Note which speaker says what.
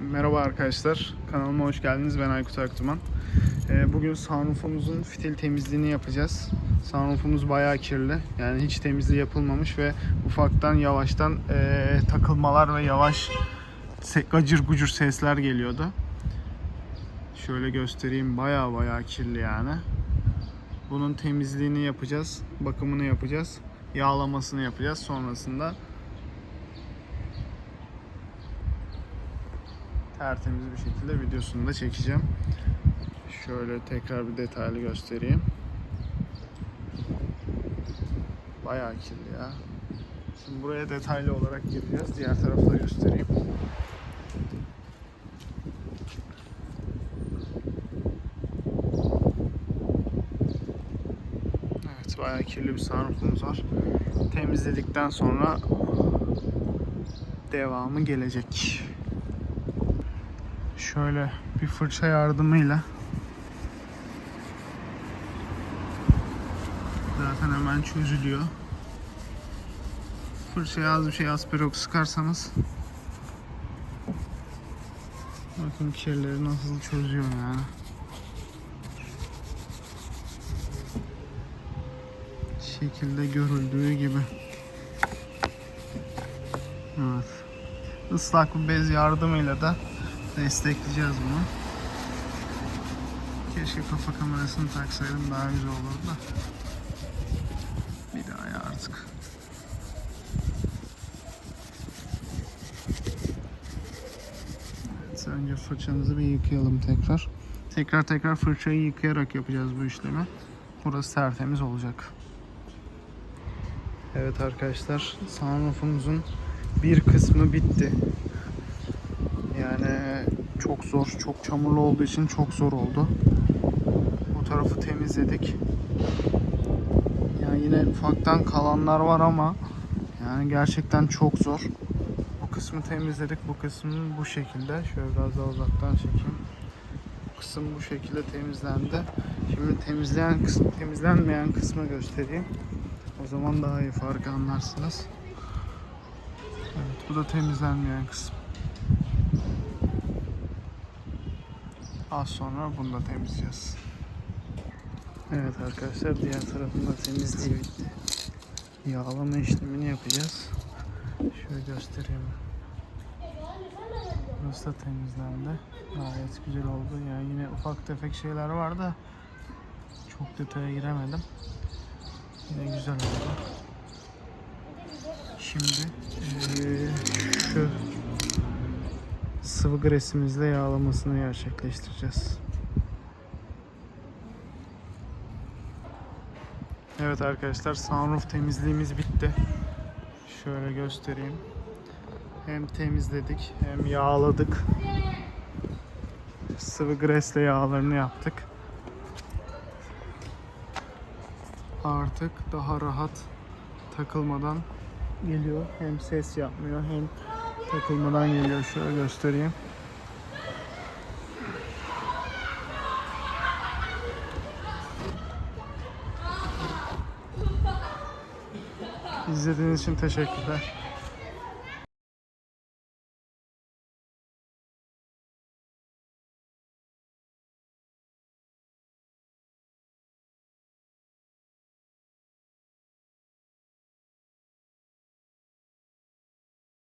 Speaker 1: Merhaba arkadaşlar, kanalıma hoş geldiniz. Ben Aykut Aktuman. Ee, Bugün sunroofumuzun fitil temizliğini yapacağız. Sunroofumuz bayağı kirli. Yani hiç temizliği yapılmamış ve ufaktan yavaştan eee, takılmalar ve yavaş gacır gucur sesler geliyordu. Şöyle göstereyim. Bayağı bayağı kirli yani. Bunun temizliğini yapacağız, bakımını yapacağız, yağlamasını yapacağız. Sonrasında tertemiz bir şekilde videosunu da çekeceğim. Şöyle tekrar bir detaylı göstereyim. Bayağı kirli ya. Şimdi buraya detaylı olarak gireceğiz. Diğer tarafı da göstereyim. Evet bayağı kirli bir sunroofumuz var. Temizledikten sonra devamı gelecek. Şöyle bir fırça yardımıyla zaten hemen çözülüyor. Fırçaya az bir şey asperok sıkarsanız bakın kirleri nasıl çözüyor yani. Şekilde görüldüğü gibi. Evet. Islak bir bez yardımıyla da destekleyeceğiz bunu. Keşke kafa kamerasını taksaydım daha güzel olurdu da. Bir daha ya artık. Evet, önce fırçamızı bir yıkayalım tekrar. Tekrar tekrar fırçayı yıkayarak yapacağız bu işlemi. Burası tertemiz olacak. Evet arkadaşlar, sunroofumuzun bir kısmı bitti. Yani çok zor, çok çamurlu olduğu için çok zor oldu. Bu tarafı temizledik. Yani yine ufaktan kalanlar var ama yani gerçekten çok zor. Bu kısmı temizledik. Bu kısmı bu şekilde. Şöyle biraz daha uzaktan çekeyim. Bu kısım bu şekilde temizlendi. Şimdi temizleyen kısmı, temizlenmeyen kısmı göstereyim. O zaman daha iyi farkı anlarsınız. Evet, bu da temizlenmeyen kısım. Az sonra bunu da temizleyeceğiz. Evet arkadaşlar diğer tarafında temizliği bitti. Yağlama işlemini yapacağız. Şöyle göstereyim. Burası da temizlendi. Gayet güzel oldu. Yani yine ufak tefek şeyler var da çok detaya giremedim. Yine güzel oldu. Şimdi eee, şu sıvı gresimizle yağlamasını gerçekleştireceğiz. Evet arkadaşlar sunroof temizliğimiz bitti. Şöyle göstereyim. Hem temizledik hem yağladık. Sıvı gresle yağlarını yaptık. Artık daha rahat takılmadan geliyor. Hem ses yapmıyor hem takılmadan geliyor. Şöyle göstereyim. İzlediğiniz için teşekkürler.